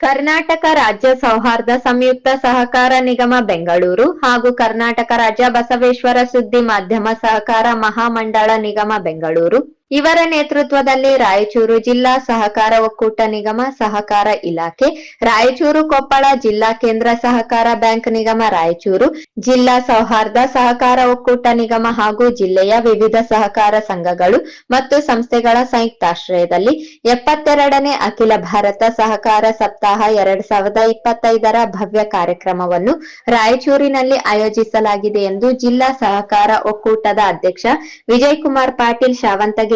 ಕರ್ನಾಟಕ ರಾಜ್ಯ ಸೌಹಾರ್ದ ಸಂಯುಕ್ತ ಸಹಕಾರ ನಿಗಮ ಬೆಂಗಳೂರು ಹಾಗೂ ಕರ್ನಾಟಕ ರಾಜ್ಯ ಬಸವೇಶ್ವರ ಸುದ್ದಿ ಮಾಧ್ಯಮ ಸಹಕಾರ ಮಹಾಮಂಡಳ ನಿಗಮ ಬೆಂಗಳೂರು. ಇವರ ನೇತೃತ್ವದಲ್ಲಿ ರಾಯಚೂರು ಜಿಲ್ಲಾ ಸಹಕಾರ ಒಕ್ಕೂಟ ನಿಗಮ ಸಹಕಾರ ಇಲಾಖೆ, ರಾಯಚೂರು ಕೊಪ್ಪಳ ಜಿಲ್ಲಾ ಕೇಂದ್ರ ಸಹಕಾರ ಬ್ಯಾಂಕ್ ನಿಗಮ, ರಾಯಚೂರು ಜಿಲ್ಲಾ ಸೌಹಾರ್ದ ಸಹಕಾರ ಒಕ್ಕೂಟ ನಿಗಮ ಹಾಗೂ ಜಿಲ್ಲೆಯ ವಿವಿಧ ಸಹಕಾರ ಸಂಘಗಳು ಮತ್ತು ಸಂಸ್ಥೆಗಳ ಸಂಯುಕ್ತಾಶ್ರಯದಲ್ಲಿ ಎಪ್ಪತ್ತೆರಡನೇ ಅಖಿಲ ಭಾರತ ಸಹಕಾರ ಸಪ್ತಾಹ ಎರಡ್ ಸಾವಿರದ ಇಪ್ಪತ್ತೈದರ ಭವ್ಯ ಕಾರ್ಯಕ್ರಮವನ್ನು ರಾಯಚೂರಿನಲ್ಲಿ ಆಯೋಜಿಸಲಾಗಿದೆ ಎಂದು ಜಿಲ್ಲಾ ಸಹಕಾರ ಒಕ್ಕೂಟದ ಅಧ್ಯಕ್ಷ ವಿಜಯ್ ಕುಮಾರ್ ಪಾಟೀಲ್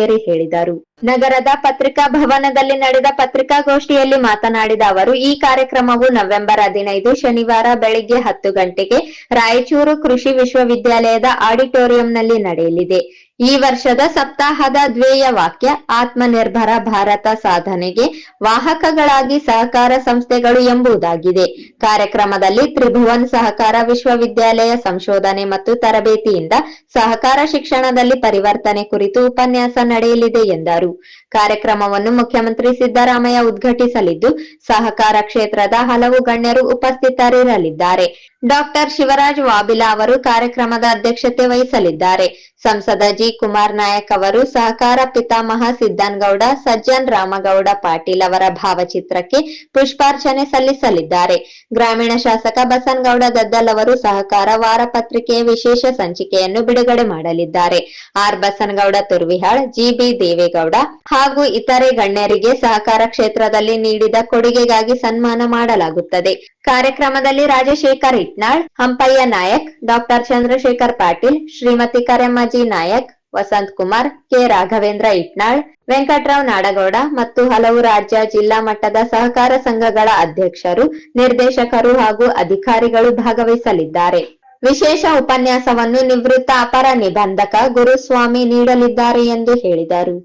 ಶಾವಂತಗೇರಿ ಹೇಳಿದರು. ನಗರದ ಪತ್ರಿಕಾ ಭವನದಲ್ಲಿ ನಡೆದ ಪತ್ರಿಕಾಗೋಷ್ಠಿಯಲ್ಲಿ ಮಾತನಾಡಿದ ಅವರು, ಈ ಕಾರ್ಯಕ್ರಮವು ನವೆಂಬರ್ ಹದಿನೈದು, ಶನಿವಾರ ಬೆಳಿಗ್ಗೆ ಹತ್ತು ಗಂಟೆಗೆ ರಾಯಚೂರು ಕೃಷಿ ವಿಶ್ವವಿದ್ಯಾಲಯದ ಆಡಿಟೋರಿಯಂನಲ್ಲಿ ನಡೆಯಲಿದೆ. ಈ ವರ್ಷದ ಸಪ್ತಾಹದ ದ್ವೇಯ ವಾಕ್ಯ, ಆತ್ಮನಿರ್ಭರ ಭಾರತ ಸಾಧನೆಗೆ ವಾಹಕಗಳಾಗಿ ಸಹಕಾರ ಸಂಸ್ಥೆಗಳು ಎಂಬುದಾಗಿದೆ. ಕಾರ್ಯಕ್ರಮದಲ್ಲಿ ತ್ರಿಭುವನ್ ಸಹಕಾರ ವಿಶ್ವವಿದ್ಯಾಲಯ ಸಂಶೋಧನೆ ಮತ್ತು ತರಬೇತಿಯಿಂದ ಸಹಕಾರ ಶಿಕ್ಷಣದಲ್ಲಿ ಪರಿವರ್ತನೆ ಕುರಿತು ಉಪನ್ಯಾಸ ನಡೆಯಲಿದೆ ಎಂದರು. ಕಾರ್ಯಕ್ರಮವನ್ನು ಮುಖ್ಯಮಂತ್ರಿ ಸಿದ್ದರಾಮಯ್ಯ ಉದ್ಘಾಟಿಸಲಿದ್ದು, ಸಹಕಾರ ಕ್ಷೇತ್ರದ ಹಲವು ಗಣ್ಯರು ಉಪಸ್ಥಿತರಿರಲಿದ್ದಾರೆ. ಡಾಕ್ಟರ್ ಶಿವರಾಜ್ ವಾಬಿಲಾ ಅವರು ಕಾರ್ಯಕ್ರಮದ ಅಧ್ಯಕ್ಷತೆ ವಹಿಸಲಿದ್ದಾರೆ. ಸಂಸದ ಜಿ ಕುಮಾರ್ ನಾಯಕ್ ಅವರು, ಸಹಕಾರ ಪಿತಾಮಹ ಸಿದ್ದನ್ಗೌಡ, ಸಜ್ಜನ್ ರಾಮಗೌಡ ಪಾಟೀಲ್ ಅವರ ಭಾವಚಿತ್ರಕ್ಕೆ ಪುಷ್ಪಾರ್ಚನೆ ಸಲ್ಲಿಸಲಿದ್ದಾರೆ. ಗ್ರಾಮೀಣ ಶಾಸಕ ಬಸನ್ಗೌಡ ದದ್ದಲ್ ಅವರು ಸಹಕಾರ ವಾರಪತ್ರಿಕೆಯ ವಿಶೇಷ ಸಂಚಿಕೆಯನ್ನು ಬಿಡುಗಡೆ ಮಾಡಲಿದ್ದಾರೆ. R Basanagouda Turvihal G B Devegowda ಹಾಗೂ ಇತರೆ ಗಣ್ಯರಿಗೆ ಸಹಕಾರ ಕ್ಷೇತ್ರದಲ್ಲಿ ನೀಡಿದ ಕೊಡುಗೆಗಾಗಿ ಸನ್ಮಾನ ಮಾಡಲಾಗುತ್ತದೆ. ಕಾರ್ಯಕ್ರಮದಲ್ಲಿ ರಾಜಶೇಖರ್ ಇಟ್ನಾಳ್, ಹಂಪಯ್ಯ ನಾಯಕ್, ಡಾಕ್ಟರ್ ಚಂದ್ರಶೇಖರ್ ಪಾಟೀಲ್, ಶ್ರೀಮತಿ ಕರೆಮ್ಮಜಿ ನಾಯಕ್, ವಸಂತ್ ಕುಮಾರ್, ಕೆ ರಾಘವೇಂದ್ರ ಇಟ್ನಾಳ್, ವೆಂಕಟರಾವ್ ನಾಡಗೌಡ ಮತ್ತು ಹಲವು ರಾಜ್ಯ ಜಿಲ್ಲಾ ಮಟ್ಟದ ಸಹಕಾರ ಸಂಘಗಳ ಅಧ್ಯಕ್ಷರು, ನಿರ್ದೇಶಕರು ಹಾಗೂ ಅಧಿಕಾರಿಗಳು ಭಾಗವಹಿಸಲಿದ್ದಾರೆ. ವಿಶೇಷ ಉಪನ್ಯಾಸವನ್ನು ನಿವೃತ್ತ ಅಪರ ನಿಬಂಧಕ ಗುರುಸ್ವಾಮಿ ನೀಡಲಿದ್ದಾರೆ ಎಂದು ಹೇಳಿದರು.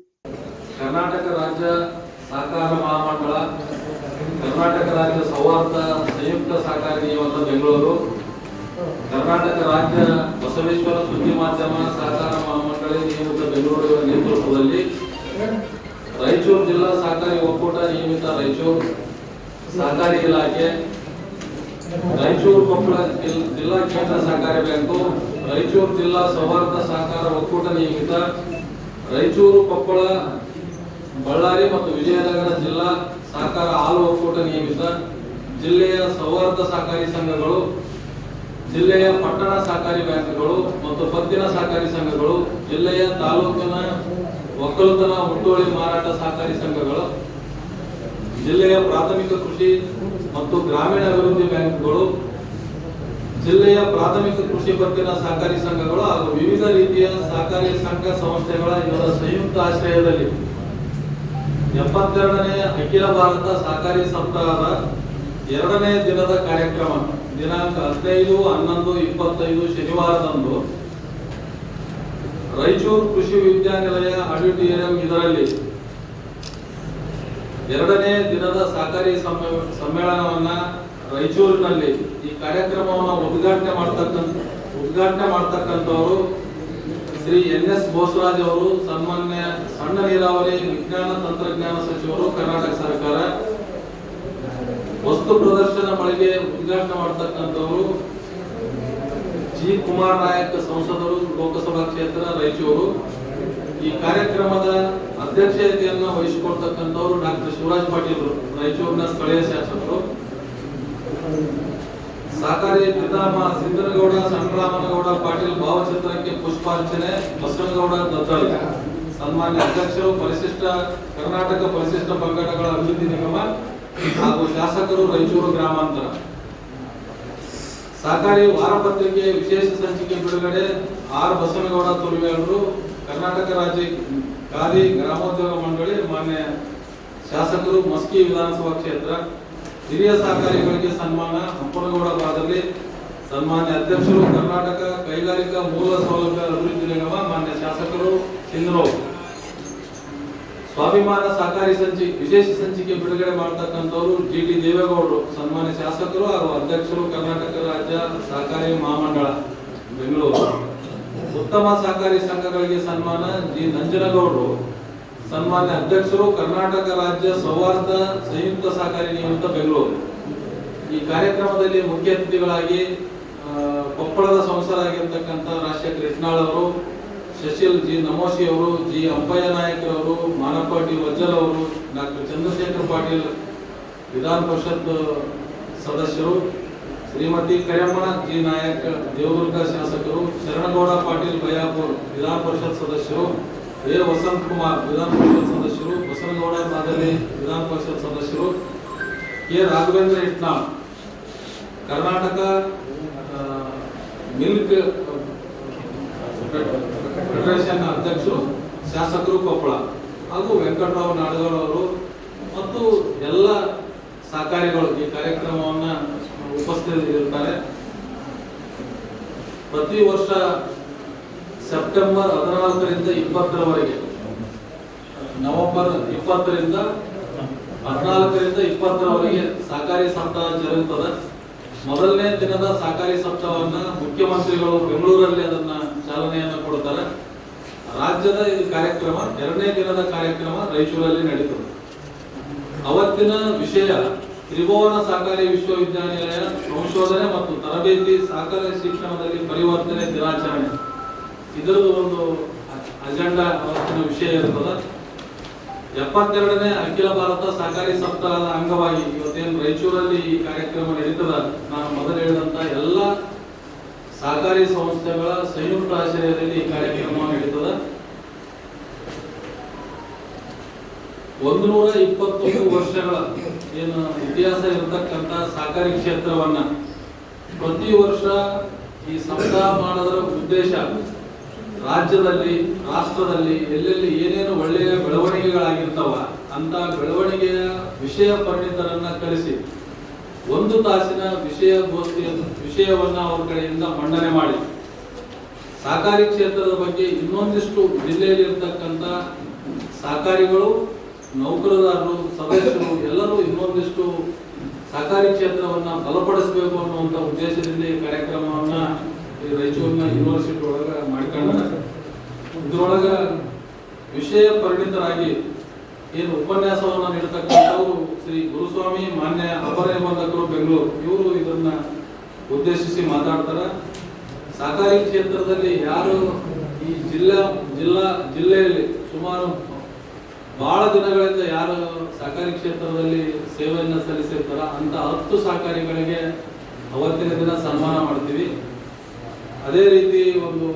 ಕರ್ನಾಟಕ ರಾಜ್ಯ ಸಹಕಾರ ಮಹಾಮಂಡಳ ಕರ್ನಾಟಕ ರಾಜ್ಯ ಸೌಹಾರ್ದ ಸಂಯುಕ್ತ ಸಹಕಾರ ನಿಯಮದ ಬೆಂಗಳೂರು, ಕರ್ನಾಟಕ ರಾಜ್ಯ ಬಸವೇಶ್ವರ ಸುದ್ದಿ ಮಾಧ್ಯಮ ಸಹಕಾರ ಮಹಾಮಂಡಳಿ ನಿಯಮಿತ ಬೆಂಗಳೂರು ನೇತೃತ್ವದಲ್ಲಿ ರಾಯಚೂರು ಜಿಲ್ಲಾ ಸಹಕಾರಿ ಒಕ್ಕೂಟ ನಿಯಮಿತ ರಾಯಚೂರು ಸಹಕಾರಿ ಇಲಾಖೆ, ರಾಯಚೂರು ಕೊಪ್ಪಳ ಜಿಲ್- ಜಿಲ್ಲಾ ಕೇಂದ್ರ ಸಹಕಾರಿ ಬ್ಯಾಂಕು, ರಾಯಚೂರು ಜಿಲ್ಲಾ ಸೌಹಾರ್ದ ಸಹಕಾರ ಒಕ್ಕೂಟ ನಿಯಮಿತ, ರಾಯಚೂರು ಕೊಪ್ಪಳ, ಬಳ್ಳಾರಿ ಮತ್ತು ವಿಜಯನಗರ ಜಿಲ್ಲಾ ಸಹಕಾರ ಹಾಲು ಒಕ್ಕೂಟ ನಿಯಮಿತ ಜಿಲ್ಲೆಯ ಸೌಹಾರ್ದ ಸಹಕಾರಿ ಸಂಘಗಳು, ಜಿಲ್ಲೆಯ ಪಟ್ಟಣ ಸಹಕಾರಿ ಬ್ಯಾಂಕ್ಗಳು ಮತ್ತು ಪತ್ತಿನ ಸಹಕಾರಿ ಸಂಘಗಳು, ಜಿಲ್ಲೆಯ ತಾಲೂಕಿನ ಒಕ್ಕಲುತನ, ಹುಟ್ಟುವಳಿ, ಮಾರಾಟ ಸಹಕಾರಿ ಸಂಘಗಳು, ಜಿಲ್ಲೆಯ ಪ್ರಾಥಮಿಕ ಕೃಷಿ ಮತ್ತು ಗ್ರಾಮೀಣ ಅಭಿವೃದ್ಧಿ ಬ್ಯಾಂಕ್ಗಳು, ಜಿಲ್ಲೆಯ ಪ್ರಾಥಮಿಕ ಕೃಷಿ ಪತ್ತಿನ ಸಹಕಾರಿ ಸಂಘಗಳು ಹಾಗೂ ವಿವಿಧ ರೀತಿಯ ಸಹಕಾರಿ ಸಂಘ ಸಂಸ್ಥೆಗಳ ಇವರ ಸಂಯುಕ್ತ ಆಶ್ರಯದಲ್ಲಿ ಎಪ್ಪತ್ತೆರಡನೇ ಅಖಿಲ ಭಾರತ ಸಹಕಾರಿ ಸಪ್ತಾಹದ ಎರಡನೇ ದಿನದ ಕಾರ್ಯಕ್ರಮ, ದಿನಾಂಕ ಹದಿನೈದು, ಹನ್ನೊಂದು, ಇಪ್ಪತ್ತೈದು ಶನಿವಾರದಂದು ರಾಯಚೂರು ಕೃಷಿ ವಿದ್ಯಾನಿಲಯ ಆಡಿಟೋರಿಯಂ ಇದರಲ್ಲಿ ಎರಡನೇ ದಿನದ ಸಹಕಾರಿ ಸಮ್ಮೇಳ- ಸಮ್ಮೇಳನವನ್ನ ರಾಯಚೂರಿನಲ್ಲಿ ಈ ಕಾರ್ಯಕ್ರಮವನ್ನು ಉದ್ಘಾಟನೆ ಮಾಡ್ತಕ್ಕಂಥ, ಉದ್ಘಾಟನೆ ಮಾಡ್ತಕ್ಕಂಥವರು ಶ್ರೀ ಎನ್ ಎಸ್ ಬೋಸರಾಜ್ ಅವರು, ಸನ್ಮಾನ್ಯ ಸಣ್ಣ ನೀರಾವರಿ ವಿಜ್ಞಾನ ತಂತ್ರಜ್ಞಾನ ಸಚಿವರು, ಕರ್ನಾಟಕ ಸರ್ಕಾರ, ವಸ್ತು ಪ್ರದರ್ಶನ ಮಳಿಗೆ ಉದ್ಘಾಟನೆ ಮಾಡತಕ್ಕಂಥವರು, ಜಿ ಕುಮಾರ್ ನಾಯಕ್ ಸಂಸದರು, ಲೋಕಸಭಾ ಕ್ಷೇತ್ರ ರಾಯಚೂರು. ಈ ಕಾರ್ಯಕ್ರಮದ ಅಧ್ಯಕ್ಷತೆಯನ್ನು ವಹಿಸಿಕೊಳ್ತಕ್ಕಂಥವರು ಡಾಕ್ಟರ್ ಶಿವರಾಜ್ ಪಾಟೀಲ್ ರಾಯಚೂರಿನ ಸ್ಥಳೀಯ ಶಾಸಕರು. ಸಹಕಾರಿ ಪಿತಾಮ ಸಿದ್ದನಗೌಡ, ಸಣ್ಣರಾಮನಗೌಡ, ಪಾಟೀಲ್ ಭಾವಚಿತ್ರಕ್ಕೆ ಪುಷ್ಪಾರ್ಚನೆ, ಬಸವನಗೌಡ ದತ್ತಲ್ ಸನ್ಮಾನ್ಯ ಅಧ್ಯಕ್ಷರು, ಪರಿಶಿಷ್ಟ ಕರ್ನಾಟಕ ಪರಿಶಿಷ್ಟ ಪಂಗಡಗಳ ಅಭಿವೃದ್ಧಿ ನಿಗಮ ಹಾಗೂ ಶಾಸಕರು ರಾಯಚೂರು ಗ್ರಾಮಾಂತರ. ಸಹಕಾರಿ ವಾರಪತ್ರಿಕೆ ವಿಶೇಷ ಸಂಚಿಕೆ ಬಿಡುಗಡೆ ಆರ್ ಬಸವನಗೌಡ ತುರುವೇಳರು ಕರ್ನಾಟಕ ರಾಜ್ಯ ಖಾದಿ ಗ್ರಾಮೋದ್ಯೋಗ ಮಂಡಳಿ, ಮಾನ್ಯ ಶಾಸಕರು ಮಸ್ಕಿ ವಿಧಾನಸಭಾ ಕ್ಷೇತ್ರ. ಹಿರಿಯ ಸಹಕಾರಿಗಳಿಗೆ ಸನ್ಮಾನ. ಹಂಪನಗೌಡ ಭಾಗದಲ್ಲಿ ಸನ್ಮಾನ್ಯ ಅಧ್ಯಕ್ಷರು ಕರ್ನಾಟಕ ಕೈಗಾರಿಕಾ ಮೂಲ ಸೌಲಭ್ಯ ಅಭಿವೃದ್ಧಿ ನಿಗಮ, ಮಾನ್ಯ ಶಾಸಕರು ಸಿಂಧನೂರು. ಸ್ವಾಭಿಮಾನ ಸಹಕಾರಿ ಸಂಚಿ, ವಿಶೇಷ ಸಂಚಿಕೆ ಬಿಡುಗಡೆ ಮಾಡತಕ್ಕಂಥವರು ಜಿ ಟಿ ದೇವೇಗೌಡರು. ಸನ್ಮಾನ್ಯ ಶಾಸಕರು ಹಾಗೂ ಅಧ್ಯಕ್ಷರು ಕರ್ನಾಟಕ ರಾಜ್ಯ ಸಹಕಾರಿ ಮಹಾಮಂಡಳ, ಬೆಂಗಳೂರು. ಉತ್ತಮ ಸಹಕಾರಿ ಸಂಘಗಳಿಗೆ ಸನ್ಮಾನ ಜಿ. ನಂಜನಗೌಡರು. ಸನ್ಮಾನ್ಯ ಅಧ್ಯಕ್ಷರು ಕರ್ನಾಟಕ ರಾಜ್ಯ ಸೌಹಾರ್ದ ಸಂಯುಕ್ತ ಸಹಕಾರಿ ನಿಯಮಿತ ಬೆಂಗಳೂರು. ಈ ಕಾರ್ಯಕ್ರಮದಲ್ಲಿ ಮುಖ್ಯ ಅತಿಥಿಗಳಾಗಿ ಕೊಪ್ಪಳದ ಸಂಸದರಾಗಿರ್ತಕ್ಕಂಥ ರಾಜಶೇಖರ್ ಕೃಷ್ಣಾಳ್ ಅವರು, ಶಶಿಲ್ ಜಿ ನಮೋಶಿ ಅವರು, ಜಿ ಅಂಬಯ್ಯ ನಾಯಕರವರು ಮಾನಪಾಟಿ ವಜ್ಜಲ್ ಅವರು, ಡಾಕ್ಟರ್ ಚಂದ್ರಶೇಖರ್ ಪಾಟೀಲ್ ವಿಧಾನ ಪರಿಷತ್ ಸದಸ್ಯರು, ಶ್ರೀಮತಿ ಕರಿಯಮ್ಮನ ಜಿ ನಾಯಕ್ ದೇವದುರ್ಗ ಶಾಸಕರು, ಶರಣಗೌಡ ಪಾಟೀಲ್ ಬಯಾಪುರ್ ವಿಧಾನ ಪರಿಷತ್ ಸದಸ್ಯರು ಎ ವಸಂತ್ ಕುಮಾರ್, ವಿಧಾನ ಪರಿಷತ್ ಸದಸ್ಯರು, ಬಸನಗೌಡ ಮಾದಲಿ ವಿಧಾನ ಪರಿಷತ್ ಸದಸ್ಯರು, K Raghavendra Itnal Karnataka milk federation ಅಧ್ಯಕ್ಷರು, ಶಾಸಕರು ಕೊಪ್ಪಳ, ಹಾಗೂ ವೆಂಕಟರಾವ್ ನಾಡಗೌಡ ಅವರು, ಮತ್ತು ಎಲ್ಲ ಸಹಕಾರಿಗಳು ಈ ಕಾರ್ಯಕ್ರಮವನ್ನ ಉಪಸ್ಥಿತರಿರ್ತಾರೆ ಪ್ರತಿ ವರ್ಷ ಸೆಪ್ಟೆಂಬರ್ ಹದಿನಾಲ್ಕರಿಂದ ಇಪ್ಪತ್ತರವರೆಗೆ. ನವೆಂಬರ್ ಇಪ್ಪತ್ತರಿಂದ ಹದಿನಾಲ್ಕರಿಂದ ಇಪ್ಪತ್ತರವರೆಗೆ ಸಹಕಾರಿ ಸಪ್ತಾಹ ಜರುಗುತ್ತದೆ. ಮೊದಲನೇ ದಿನದ ಸಹಕಾರಿ ಸಪ್ತಾಹವನ್ನ ಮುಖ್ಯಮಂತ್ರಿಗಳು ಬೆಂಗಳೂರಲ್ಲಿ ಅದನ್ನ ಚಾಲನೆಯನ್ನ ಕೊಡ್ತಾರೆ ರಾಜ್ಯದ ಇದು ಕಾರ್ಯಕ್ರಮ, ಎರಡನೇ ದಿನದ ಕಾರ್ಯಕ್ರಮ ರಾಯಚೂರಲ್ಲಿ ನಡೀತದೆ. ಅವತ್ತಿನ ವಿಷಯ, ತ್ರಿಭುವನ ಸಹಕಾರಿ ವಿಶ್ವವಿದ್ಯಾನಿಲಯ ಸಂಶೋಧನೆ ಮತ್ತು ತರಬೇತಿ ಸಹಕಾರಿ ಶಿಕ್ಷಣದಲ್ಲಿ ಪರಿವರ್ತನೆ ದಿನಾಚರಣೆ. ಇದರದ್ದು ಒಂದು ಅಜೆಂಡಾ ವಿಷಯ ಇರ್ತದ. ಎಪ್ಪತ್ತೆರಡನೇ ಅಖಿಲ ಭಾರತ ಸಹಕಾರಿ ಸಪ್ತಾಹದ ಅಂಗವಾಗಿ ಇವತ್ತೇನು ರಾಯಚೂರಲ್ಲಿ ಈ ಕಾರ್ಯಕ್ರಮ ನಡೀತದ, ನಾನು ಮೊದಲು ಹೇಳಿದಂತ ಎಲ್ಲ ಸಹಕಾರಿ ಸಂಸ್ಥೆಗಳ ಸಂಯುಕ್ತ ಆಶ್ರಯದಲ್ಲಿ ಈ ಕಾರ್ಯಕ್ರಮ ನಡೀತದ. ಒಂದು ನೂರ ಇಪ್ಪತ್ತೊಂದು ವರ್ಷಗಳ ಏನು ಇತಿಹಾಸ ಇರತಕ್ಕಂತ ಸಹಕಾರಿ ಕ್ಷೇತ್ರವನ್ನ ಪ್ರತಿ ವರ್ಷ ಈ ಸಪ್ತಾಹ ಮಾಡೋದರ ಉದ್ದೇಶ ರಾಜ್ಯದಲ್ಲಿ, ರಾಷ್ಟ್ರದಲ್ಲಿ ಎಲ್ಲೆಲ್ಲಿ ಏನೇನು ಒಳ್ಳೆಯ ಬೆಳವಣಿಗೆಗಳಾಗಿರ್ತಾವ ಅಂತ ಬೆಳವಣಿಗೆಯ ವಿಷಯ ಪರಿಣಿತರನ್ನ ಕರೆಸಿ ಒಂದು ತಾಸಿನ ವಿಷಯ ಗೋಷ್ಠಿಯ ವಿಷಯವನ್ನ ಅವ್ರ ಕಡೆಯಿಂದ ಮಂಡನೆ ಮಾಡಿ. ಸಹಕಾರಿ ಕ್ಷೇತ್ರದ ಬಗ್ಗೆ ಇನ್ನೊಂದಿಷ್ಟು ಜಿಲ್ಲೆಯಲ್ಲಿ ಇರ್ತಕ್ಕಂಥ ಸಹಕಾರಿಗಳು ನೌಕರದಾರರು ಸದಸ್ಯರು ಎಲ್ಲರೂ ಇನ್ನೊಂದಿಷ್ಟು ಸಹಕಾರಿ ಕ್ಷೇತ್ರವನ್ನ ಬಲಪಡಿಸಬೇಕು ಅನ್ನುವಂತ ಉದ್ದೇಶದಿಂದ ಈ ಕಾರ್ಯಕ್ರಮವನ್ನ ಈ ರಾಯಚೂರಿನ ಯೂನಿವರ್ಸಿಟಿ ಒಳಗೆ ಮಾಡ್ಕೊಂಡ ಇದ್ರೊಳಗೆ ವಿಷಯ ಪರಿಣಿತರಾಗಿ ಏನು ಉಪನ್ಯಾಸವನ್ನ ನೀಡತಕ್ಕಂಥವರು ಶ್ರೀ ಗುರುಸ್ವಾಮಿ ಮಾನ್ಯ ಅಪರ ಬೆಂಗಳೂರು. ಇವರು ಇದನ್ನ ಉದ್ದೇಶಿಸಿ ಮಾತಾಡ್ತಾರೆ. ಸಹಕಾರಿ ಕ್ಷೇತ್ರದಲ್ಲಿ ಯಾರು ಈ ಜಿಲ್ಲಾ ಜಿಲ್ಲಾ, ಜಿಲ್ಲೆಯಲ್ಲಿ ಸುಮಾರು ಬಹಳ ದಿನಗಳಿಂದ ಯಾರು ಸಹಕಾರಿ ಕ್ಷೇತ್ರದಲ್ಲಿ ಸೇವೆಯನ್ನು ಸಲ್ಲಿಸಿರ್ತಾರ ಅಂತ ಹತ್ತು ಸಹಕಾರಿಗಳಿಗೆ ಅವತ್ತಿನ ದಿನ ಸನ್ಮಾನ ಮಾಡ್ತೀವಿ. ಅದೇ ರೀತಿ ಒಂದು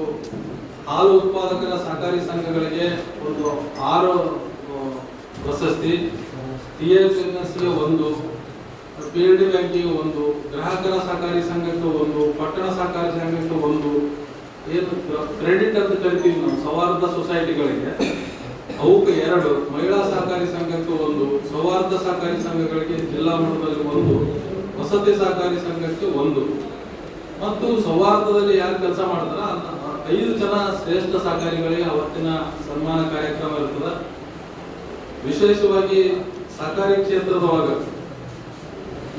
ಹಾಲು ಉತ್ಪಾದಕರ ಸಹಕಾರಿ ಸಂಘಗಳಿಗೆ ಒಂದು ಆರು ಪ್ರಶಸ್ತಿ, ಟಿ ಎಸ್ಎಸ್ಗೆ ಒಂದು, ಪಿ ಡಿ ಬ್ಯಾಂಕಿಗೆ ಒಂದು, ಗ್ರಾಹಕರ ಸಹಕಾರಿ ಸಂಘಕ್ಕೆ ಒಂದು, ಪಟ್ಟಣ ಸಹಕಾರಿ ಸಂಘಕ್ಕೆ ಒಂದು. ಏನು ಕ್ರೆಡಿಟ್ ಅಂತ ಕರಿತೀವಿ ನಾವು, ಸೌಹಾರ್ದ ಸೊಸೈಟಿಗಳಿಗೆ. ಅವಕ್ಕೆ ಎರಡು, ಮಹಿಳಾ ಸಹಕಾರಿ ಸಂಘಕ್ಕೆ ಒಂದು, ಸೌಹಾರ್ದ ಸಹಕಾರಿ ಸಂಘಗಳಿಗೆ ಜಿಲ್ಲಾ ಮಟ್ಟದಲ್ಲಿ ಒಂದು, ವಸತಿ ಸಹಕಾರಿ ಸಂಘಕ್ಕೆ ಒಂದು. ಮತ್ತು ಸೌಹಾರ್ದದಲ್ಲಿ ಯಾರು ಕೆಲಸ ಮಾಡ್ತಾರ ಐದು ಜನ ಶ್ರೇಷ್ಠ ಸಹಕಾರಿಗಳಿಗೆ ಅವತ್ತಿನ ಸನ್ಮಾನ ಕಾರ್ಯಕ್ರಮ ಇರ್ತದ. ವಿಶೇಷವಾಗಿ ಸಹಕಾರಿ ಕ್ಷೇತ್ರದೊಳಗ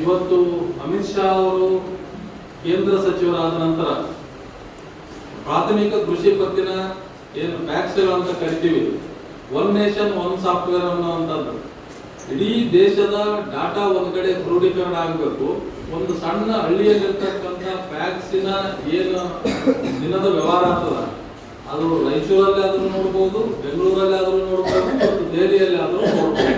ಇವತ್ತು ಅಮಿತ್ ಶಾ ಅವರು ಕೇಂದ್ರ ಸಚಿವರಾದ ನಂತರ ಪ್ರಾಥಮಿಕ ಕೃಷಿ ಪತ್ತಿನ ಏನು ಪ್ಯಾಕ್ಸ್ಗಳು ಅಂತ ಕರಿತೀವಿ. ಒನ್ ನೇಷನ್ ಒನ್ ಸಾಫ್ಟ್ವೇರ್ ಅನ್ನುವಂಥದ್ದು. ಇಡೀ ದೇಶದ ಡಾಟಾ ಒಂದ್ ಕಡೆ ಕ್ರೋಢೀಕರಣ ಆಗಬೇಕು. ಒಂದು ಸಣ್ಣ ಹಳ್ಳಿಯಲ್ಲಿರ್ತಕ್ಕಂಥ ಫ್ಯಾಕ್ಸಿನ ಏನು ದಿನದ ವ್ಯವಹಾರ ಆಗ್ತದ? ಅದು ರಾಯಚೂರಲ್ಲಿ ಆದ್ರೂ ನೋಡ್ಬೋದು, ಬೆಂಗಳೂರಲ್ಲಿ ಆದ್ರೂ ನೋಡ್ಬೋದು, ಮತ್ತು ದೆಹಲಿಯಲ್ಲಿ ಆದ್ರೂ ನೋಡ್ಬೋದು.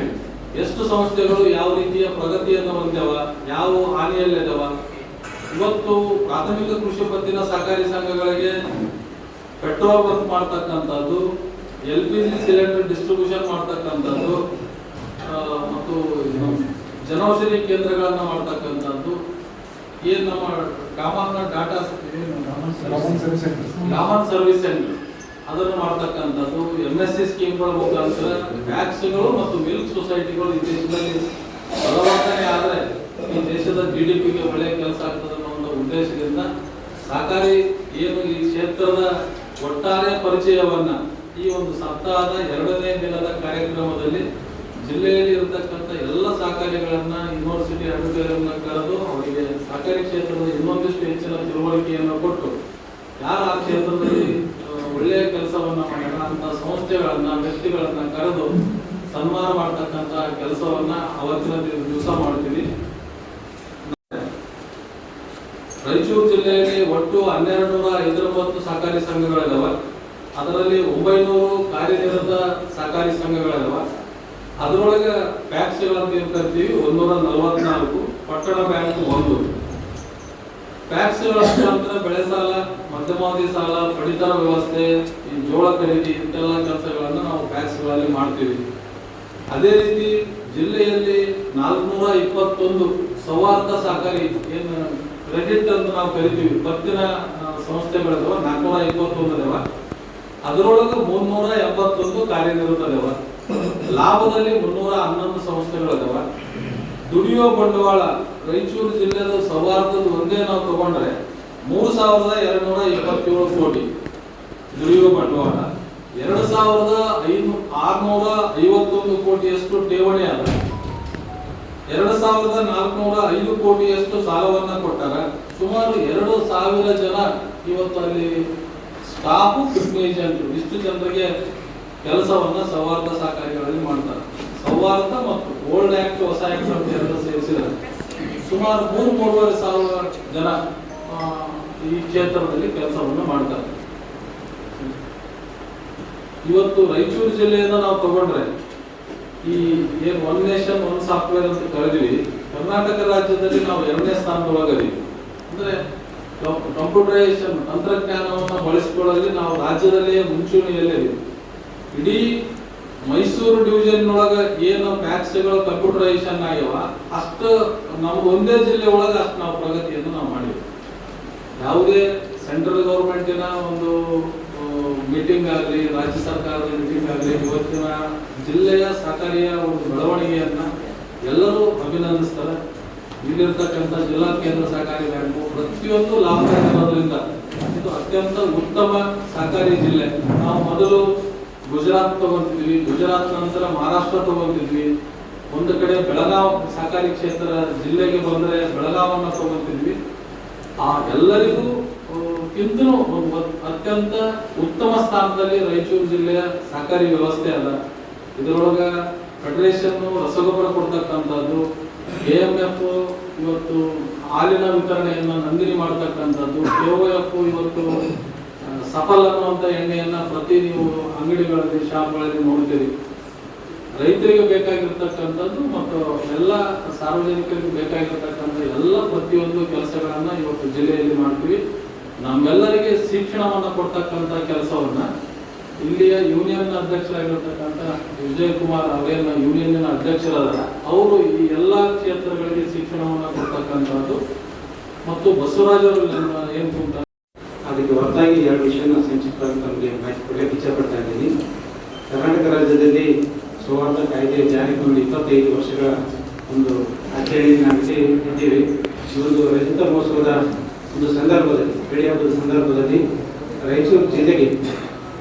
ಎಷ್ಟು ಸಂಸ್ಥೆಗಳು ಯಾವ ರೀತಿಯ ಪ್ರಗತಿಯನ್ನು ಹೊಂದ್ಯಾವ, ಯಾವ ಹಾನಿಯಲ್ಲಿದ್ದಾವ ಇವತ್ತು ಪ್ರಾಥಮಿಕ ಕೃಷಿ ಪತ್ತಿನ ಸಹಕಾರಿ ಸಂಘಗಳಿಗೆ ಪೆಟ್ರೋಲ್ ಬಂಕ್ ಮಾಡ್ತಕ್ಕಂಥದ್ದು, L P G cylinder distribution ಮಾಡ್ತಕ್ಕಂಥದ್ದು ಮತ್ತು ಜನೌಷಧಿ ಕೇಂದ್ರಗಳನ್ನು ಮಾಡ್ತಕ್ಕಂಥದ್ದು. ಏನ್ ನಮ್ಮ common data common service centre ಅದನ್ನು ಮಾಡ್ತಕ್ಕಂಥದ್ದು ಎಂ ಎಸ್ ಸಿ ಸ್ಕೀಮ್ಗಳ ಮುಖಾಂತರ ಟ್ಯಾಕ್ಸ್ಗಳು ಮತ್ತು ಮಿಲ್ಕ್ ಸೊಸೈಟಿಗಳು ಈ ದೇಶದಲ್ಲಿ ಬಲವರ್ಧನೆ ಆದ್ರೆ ಈ ದೇಶದ ಜಿ ಡಿ ಪಿಗೆ ಒಳ್ಳೆಯ ಕೆಲಸ ಆಗ್ತದೆ ಅನ್ನೋ ಒಂದು ಉದ್ದೇಶದಿಂದ ಸಹಕಾರಿ ಏನು ಈ ಕ್ಷೇತ್ರದ ಒಟ್ಟಾರೆ ಪರಿಚಯವನ್ನ ಈ ಒಂದು ಸಪ್ತಾಹದ ಎರಡನೇ ದಿನದ ಕಾರ್ಯಕ್ರಮದಲ್ಲಿ ಜಿಲ್ಲೆಯಲ್ಲಿ ಇರತಕ್ಕಂಥ ಎಲ್ಲ ಸಹಕಾರಿಗಳನ್ನ ಯೂನಿವರ್ಸಿಟಿ ಅಧಿಕಾರಿಗಳನ್ನ ಕರೆದು ಕ್ಷೇತ್ರದಲ್ಲಿ ಕ್ಷೇತ್ರದ ಇನ್ನೊಂದಿಷ್ಟು ಹೆಚ್ಚಿನ ತಿಳುವಳಿಕೆಯನ್ನು ಕೊಟ್ಟು, ಯಾರು ಆ ಕ್ಷೇತ್ರದಲ್ಲಿ ಒಳ್ಳೆಯ ಕೆಲಸವನ್ನ ಮಾಡ್ಯಾರ ಅಂತ ಸಂಸ್ಥೆಗಳನ್ನ, ವ್ಯಕ್ತಿಗಳನ್ನ ಕರೆದು ಸನ್ಮಾನ ಮಾಡ್ತಕ್ಕಂಥ ಕೆಲಸವನ್ನ ಅವತ್ತಿನ ದಿವಸ ಮಾಡ್ತೀವಿ. ರಾಯಚೂರು ಜಿಲ್ಲೆಯಲ್ಲಿ ಒಟ್ಟು ಹನ್ನೆರಡು ನೂರ ಐದೊಂಬತ್ತು ಸಹಕಾರಿ ಸಂಘಗಳಿದಾವೆ. ಅದರಲ್ಲಿ ಒಂಬೈನೂರು ಕಾರ್ಯನಿರತ ಸಹಕಾರಿ ಸಂಘಗಳಿದಾವೆ. ಅದರೊಳಗೆ ಬ್ಯಾಂಕ್ಸ್ಗಳಂತ ಏನ್ ಕರಿತೀವಿ? ಒಂದೂರ ನಲವತ್ನಾಲ್ಕು, ಪಟ್ಟಣ ಬ್ಯಾಂಕ್ ಒಂದು. ಪ್ಯಾಕ್ಸ್ಗಳ ಮುಖಾಂತರ ಬೆಳೆ ಸಾಲ, ಮಧ್ಯಮಾವಧಿ ಸಾಲ, ಪಡಿತರ ವ್ಯವಸ್ಥೆ, ಈ ಜೋಳ ಖರೀದಿ ಇಂತೆಲ್ಲ ಕೆಲಸಗಳನ್ನು ನಾವು ಪ್ಯಾಕ್ಸ್ಗಳಲ್ಲಿ ಮಾಡ್ತೀವಿ. ಅದೇ ರೀತಿ ಜಿಲ್ಲೆಯಲ್ಲಿ ನಾಲ್ಕುನೂರ ಇಪ್ಪತ್ತೊಂದು ಸೌಹಾರ್ದ ಸಹಕಾರಿ ಏನು ಕ್ರೆಡಿಟ್ ಅಂತ ನಾವು ಕರಿತೀವಿ. ಪತ್ತಿನ ಸಂಸ್ಥೆಗಳಿದಾವ ನಾಲ್ಕುನೂರ ಇಪ್ಪತ್ತೊಂದು ಅದಾವ. ಅದರೊಳಗೆ ಮುನ್ನೂರ ಎಂಬತ್ತೊಂದು ಕಾರ್ಯನಿರತ ಅದಾವ. ಲಾಭದಲ್ಲಿ ಮುನ್ನೂರ ಹನ್ನೊಂದು ಸಂಸ್ಥೆಗಳಿದಾವ ದುಡಿಯೋ ಬಂಡವಾಳ ರಾಯಚೂರು ಜಿಲ್ಲೆಯ ಸೌಹಾರ್ದದ ಒಂದೇ ನಾವು ತಗೊಂಡ್ರೆ ಮೂರು ಸಾವಿರದ ಎರಡು ನೂರ ಇಪ್ಪತ್ತೇಳು ಕೋಟಿ ದುಡಿಯುವ ಬಂಡವಾಳ. ಎರಡು ಸಾವಿರದ ಐನೂ, ಆರ್ನೂರ ಐವತ್ತೊಂದು ಕೋಟಿಯಷ್ಟು ಠೇವಣಿ ಅದ ಎರಡು ಸಾವಿರದ ನಾಲ್ಕುನೂರ ಐದು ಕೋಟಿಯಷ್ಟು ಸಾಲವನ್ನ ಕೊಟ್ಟಾರ ಸುಮಾರು ಎರಡು ಸಾವಿರ ಜನ ಇವತ್ತು ಅಲ್ಲಿ ಸ್ಟಾಫ್ ಏಜೆಂಟ್ ಇಷ್ಟು ಜನರಿಗೆ ಕೆಲಸವನ್ನ ಸೌಹಾರ್ದ ಸಹಕಾರಿಗಳಲ್ಲಿ ಮಾಡ್ತಾರೆ. ಸೌಹಾರ್ದ ಮತ್ತು ಓಲ್ಡ್ ಆಕ್ಟ್, ಹೊಸ ಆಕ್ಟ್ ಅಂತ ಎರಡು ಸೇರಿಸಿದ್ರೆ ಸುಮಾರು ಮೂರು, ಮೂರುವರೆ ಸಾವಿರ ಜನ ಈ ಕ್ಷೇತ್ರದಲ್ಲಿ ಕೆಲಸವನ್ನು ಮಾಡ್ತಾರೆ. ಇವತ್ತು ರಾಯಚೂರು ಜಿಲ್ಲೆಯಿಂದ ನಾವು ತಗೊಂಡ್ರೆ, ಈ ಏನ್ ಒನ್ ನೇಷನ್ ಒನ್ ಸಾಫ್ಟ್ವೇರ್ ಅಂತ ಕರೆದಿವಿ, ಕರ್ನಾಟಕ ರಾಜ್ಯದಲ್ಲಿ ನಾವು ಎರಡನೇ ಸ್ಥಾನದೊಳಗದೀವಿ. ಅಂದ್ರೆ ಕಂಪ್ಯೂಟರೈಸೇಷನ್ ತಂತ್ರಜ್ಞಾನವನ್ನು ಬಳಸಿಕೊಳ್ಳಲು ನಾವು ರಾಜ್ಯದಲ್ಲಿಯೇ ಮುಂಚೂಣಿಯಲ್ಲಿ ಇಡೀ ಮೈಸೂರು ಡಿವಿಷನ್ ಒಳಗ ಏನು ಮ್ಯಾಥ್ಸ್ಗಳು ಕಂಪ್ಯೂಟರೈಸೇಷನ್ ಆಗ್ಯಾವ, ಅಷ್ಟು ನಾವು ಒಂದೇ ಜಿಲ್ಲೆ ಒಳಗ ಅಷ್ಟು ನಾವು ಪ್ರಗತಿಯನ್ನು ನಾವು ಮಾಡಿದ್ವಿ. ಯಾವುದೇ ಸೆಂಟ್ರಲ್ ಗೌರ್ಮೆಂಟಿನ ಒಂದು ಮೀಟಿಂಗ್ ಆಗಲಿ, ರಾಜ್ಯ ಸರ್ಕಾರದ ಮೀಟಿಂಗ್ ಆಗಲಿ, ಇವತ್ತಿನ ಜಿಲ್ಲೆಯ ಸಹಕಾರಿಯ ಒಂದು ಬೆಳವಣಿಗೆಯನ್ನ ಎಲ್ಲರೂ ಅಭಿನಂದಿಸ್ತಾರೆ. ಇಲ್ಲಿರ್ತಕ್ಕಂಥ ಜಿಲ್ಲಾ ಕೇಂದ್ರ ಸಹಕಾರಿ ಬ್ಯಾಂಕು ಪ್ರತಿಯೊಂದು ಲಾಭದಾಯಕ ಇದು ಅತ್ಯಂತ ಉತ್ತಮ ಸಹಕಾರಿ ಜಿಲ್ಲೆ. ನಾವು ಮೊದಲು ಗುಜರಾತ್ ತಗೊಂತಿದ್ವಿ, ಗುಜರಾತ್ ನಂತರ ಮಹಾರಾಷ್ಟ್ರ ತಗೊಂತಿದ್ವಿ. ಒಂದು ಕಡೆ ಬೆಳಗಾವ್ ಸಹಕಾರಿ ಕ್ಷೇತ್ರ ಜಿಲ್ಲೆಗೆ ಬಂದ್ರೆ ಬೆಳಗಾವನ್ನ ತಗೊಂತಿದ್ವಿ. ಆ ಎಲ್ಲರಿಗೂ ಕಿಂತಲೂ ಅತ್ಯಂತ ಉತ್ತಮ ಸ್ಥಾನದಲ್ಲಿ ರಾಯಚೂರು ಜಿಲ್ಲೆಯ ಸಹಕಾರಿ ವ್ಯವಸ್ಥೆ ಅದ. ಇದರೊಳಗ ಫೆಡರೇಷನ್ ರಸಗೊಬ್ಬರ ಕೊಡ್ತಕ್ಕಂಥದ್ದು ಎ ಎಂ ಎಫ್ ಇವತ್ತು ಹಾಲಿನ ವಿತರಣೆಯನ್ನು ನಂದಿನಿ ಮಾಡ್ತಕ್ಕಂಥದ್ದು ಎಫ್ ಇವತ್ತು ಸಫಲ್ ಅನ್ನುವಂಥ ಎಣ್ಣೆಯನ್ನ ಪ್ರತಿ ನೀವು ಅಂಗಡಿಗಳಲ್ಲಿ, ಶಾಪ್ಗಳಲ್ಲಿ ನೋಡ್ತೀರಿ. ರೈತರಿಗೆ ಬೇಕಾಗಿರ್ತಕ್ಕಂಥದ್ದು ಮತ್ತು ಎಲ್ಲ ಸಾರ್ವಜನಿಕರಿಗೆ ಬೇಕಾಗಿರ್ತಕ್ಕಂಥ ಎಲ್ಲ ಪ್ರತಿಯೊಂದು ಕೆಲಸಗಳನ್ನ ಇವತ್ತು ಜಿಲ್ಲೆಯಲ್ಲಿ ಮಾಡ್ತೀವಿ. ನಮ್ಮೆಲ್ಲರಿಗೆ ಶಿಕ್ಷಣವನ್ನ ಕೊಡ್ತಕ್ಕಂಥ ಕೆಲಸವನ್ನ ಇಲ್ಲಿಯ ಯೂನಿಯನ್ ಅಧ್ಯಕ್ಷರಾಗಿರ್ತಕ್ಕಂಥ ವಿಜಯ್ ಕುಮಾರ್ ಅವರೇನ ಯೂನಿಯನ್ ಅಧ್ಯಕ್ಷರಾದ ಅವರು ಈ ಎಲ್ಲ ಕ್ಷೇತ್ರಗಳಿಗೆ ಶಿಕ್ಷಣವನ್ನು ಕೊಡ್ತಕ್ಕಂಥದ್ದು. ಮತ್ತು ಬಸವರಾಜ್ ಅವರು ಏನು ಅದಕ್ಕೆ ಹೊರತಾಗಿ ಎರಡು ವಿಷಯನ ಸಂಕ್ಷಿಪ್ತವಾಗಿ ತಮಗೆ ಮಾಹಿತಿ ಕೊಡಲಿಕ್ಕೆ ಇಚ್ಛಪಡ್ತಾ ಇದ್ದೀನಿ. ಕರ್ನಾಟಕ ರಾಜ್ಯದಲ್ಲಿ ಸೌಹಾರ್ದ ಕಾಯ್ದೆ ಜಾರಿಗೆ ಒಂದು ಇಪ್ಪತ್ತೈದು ವರ್ಷಗಳ ಒಂದು ಆಚರಣೆಯನ್ನು ಇದ್ದೀವಿ. ಒಂದು ರಜತ ಮಹೋತ್ಸವದ ಒಂದು ಸಂದರ್ಭದಲ್ಲಿ ಬೆಳೆ ಹಬ್ಬದ ಸಂದರ್ಭದಲ್ಲಿ ರಾಯಚೂರು ಜಿಲ್ಲೆಗೆ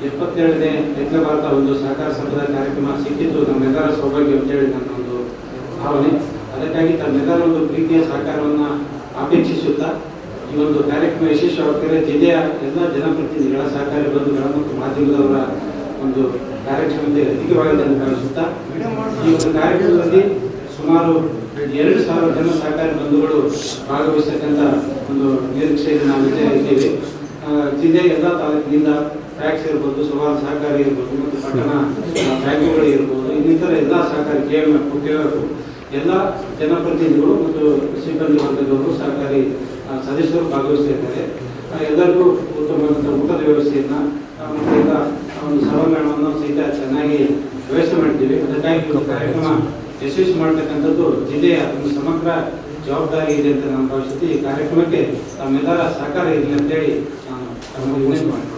ಎಪ್ಪತ್ತೇಳನೇ ಅಖಿಲ ಭಾರತ ಒಂದು ಸಹಕಾರ ಸಂಘದ ಕಾರ್ಯಕ್ರಮ ಸಿಕ್ಕಿದ್ದು ನಮ್ಮೆಲ್ಲರ ಸೌಭಾಗ್ಯ ಅಂತೇಳಿ ನನ್ನ ಒಂದು ಭಾವನೆ. ಅದಕ್ಕಾಗಿ ತಮ್ಮೆಲ್ಲರ ಒಂದು ಪ್ರೀತಿಯ ಸಹಕಾರವನ್ನು ಅಪೇಕ್ಷಿಸುತ್ತಾ ಈ ಒಂದು ಕಾರ್ಯಕ್ರಮ ಯಶಸ್ವಿಯಾಗ್ತಾರೆ ಜಿಲ್ಲೆಯ ಎಲ್ಲ ಜನಪ್ರತಿನಿಧಿಗಳ ಸಹಕಾರಿ ಬಂಧುಗಳ ಮತ್ತು ಮಾಧ್ಯಮದವರ ಒಂದು ಕಾರ್ಯಕ್ಷಮತೆ ಅಧಿಕವಾಗಿದೆ ಅಂತ ಕಾಣಿಸುತ್ತಾ ಈ ಒಂದು ಕಾರ್ಯಕ್ರಮದಲ್ಲಿ ಸುಮಾರು ಎರಡು ಸಾವಿರ ಜನ ಸಹಕಾರಿ ಬಂಧುಗಳು ಭಾಗವಹಿಸತಕ್ಕಂಥ ಒಂದು ನಿರೀಕ್ಷೆಯಲ್ಲಿ ನಾವು ಇದ್ದೇ ಇದ್ದೇವೆ. ಜಿಲ್ಲೆಯ ಎಲ್ಲ ತಾಲೂಕಿನಿಂದ ಟ್ಯಾಕ್ಸ್ ಇರ್ಬೋದು, ಸುಮಾರು ಸಹಕಾರಿ ಇರ್ಬೋದು ಮತ್ತು ಪಟ್ಟಣ ಬ್ಯಾಂಕುಗಳು ಇರ್ಬೋದು, ಇನ್ನಿತರ ಎಲ್ಲ ಸಹಕಾರಿ ಕೆ ಎಂ ಎಫ್ ಎಲ್ಲ ಜನಪ್ರತಿನಿಧಿಗಳು ಮತ್ತು ಸಿಬ್ಬಂದಿ ವರ್ಗದವರು ಸರ್ಕಾರಿ ಸದಸ್ಯರು ಭಾಗವಹಿಸ್ತಾ ಇದ್ದಾರೆ ಎಲ್ಲರಿಗೂ ಉತ್ತಮವಾದಂಥ ಊಟದ ವ್ಯವಸ್ಥೆಯನ್ನು ಮತ್ತು ಎಲ್ಲ ಒಂದು ಸಭಾಂಗಣವನ್ನು ಸಹಿತ ಚೆನ್ನಾಗಿ ವ್ಯವಸ್ಥೆ ಮಾಡ್ತೀವಿ. ಅದಕ್ಕಾಗಿ ಒಂದು ಕಾರ್ಯಕ್ರಮ ಯಶಸ್ವಿ ಮಾಡ್ತಕ್ಕಂಥದ್ದು ಜಿಲ್ಲೆಯ ಒಂದು ಸಮಗ್ರ ಜವಾಬ್ದಾರಿ ಇದೆ ಅಂತ ನಾನು ಭಾವಿಸುತ್ತೆ ಈ ಕಾರ್ಯಕ್ರಮಕ್ಕೆ ತಮ್ಮೆಲ್ಲರ ಸಹಕಾರ ಇರಲಿ ಅಂತೇಳಿ ನಾನು ತಮ್ಮ ವಿನಂತಿ ಮಾಡಿಕೊಳ್ತೇನೆ.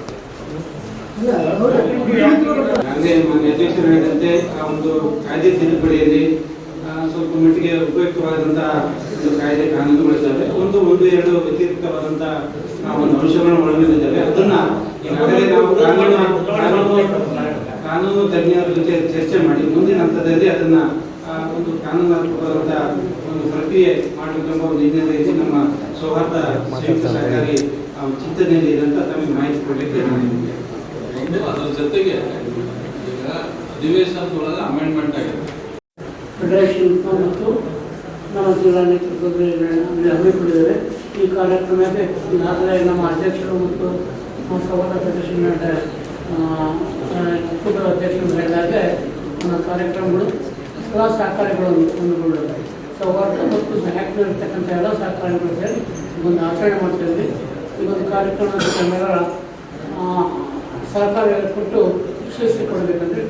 ಹಾಗೆ ಮಾನ್ಯ ಅಧ್ಯಕ್ಷರು ಹೇಳಿದಂತೆ ಆ ಒಂದು ಕಾಯ್ದೆ ತಿದ್ದುಪಡಿಯಲ್ಲಿ ಸ್ವಲ್ಪ ಮಟ್ಟಿಗೆ ಉಪಯುಕ್ತವಾದಂತಹ ಒಂದು ಕಾಯ್ದೆ ಕಾನೂನುಗಳಿದ್ದಾವೆ. ಒಂದು ಒಂದು ಎರಡು ವ್ಯತಿರಿಕ್ತವಾದಂತಹ ಒಂದು ಅಂಶಗಳನ್ನು ಒಳಗೊಂಡಿದ್ದಾವೆ. ಅದನ್ನ ಕಾನೂನು ಕಾನೂನು ತಜ್ಞರ ಜೊತೆ ಚರ್ಚೆ ಮಾಡಿ ಮುಂದಿನ ಹಂತದಲ್ಲಿ ಅದನ್ನ ಒಂದು ಕಾನೂನಾತ್ಮಕವಾದಂತಹ ಒಂದು ಪ್ರಕ್ರಿಯೆ ಮಾಡಬೇಕೆಂಬ ಒಂದು ಹಿನ್ನೆಲೆಯಲ್ಲಿ ನಮ್ಮ ಸೌಹಾರ್ದ ಸಂಯುಕ್ತ ಸರ್ಕಾರಿ ಆ, ಚಿಂತನೆಯಲ್ಲಿ ಇದೆ ಅಂತ ತಮಗೆ ಮಾಹಿತಿ ಕೊಡಲಿಕ್ಕೆ ನಾನು ಒಂದು ಜೊತೆಗೆ ಈಗ ಅಧಿವೇಶನದೊಳಗೆ ಅಮೆಂಡ್ಮೆಂಟ್ ಆಗಿದೆ. ಫೆಡರೇಷನ್ ಮತ್ತು ನಮ್ಮ ಜಿಲ್ಲಾ ನೇತೃತ್ವದಲ್ಲಿ ಹಮ್ಮಿಕೊಂಡಿದ್ದೇವೆ. ಈ ಕಾರ್ಯಕ್ರಮಕ್ಕೆ ಈಗಾಗಲೇ ನಮ್ಮ ಅಧ್ಯಕ್ಷರು ಮತ್ತು ಸಹೋದರ ಫೆಡರೇಷನ್ ಒಕ್ಕೂಟದ ಅಧ್ಯಕ್ಷರು ಹೇಳಿದಾಗೆ ನಮ್ಮ ಕಾರ್ಯಕ್ರಮಗಳು ಎಲ್ಲ ಸಹಕಾರಿಗಳನ್ನು ಹೊಂದಿಕೊಳ್ಳುತ್ತವೆ ಸೌಹಾರ್ದ ಮತ್ತು ಸಹಕಾರಿರ್ತಕ್ಕಂಥ ಎಲ್ಲ ಸಹಕಾರಿಗಳು ಸೇರಿ ಒಂದು ಆಚರಣೆ ಮಾಡ್ತಿದ್ವಿ ಈ ಒಂದು ಕಾರ್ಯಕ್ರಮದ ಸಹಕಾರ ಕೊಟ್ಟು ಯಶಸ್ವಿ ಕೊಡಬೇಕಂದ್ರೆ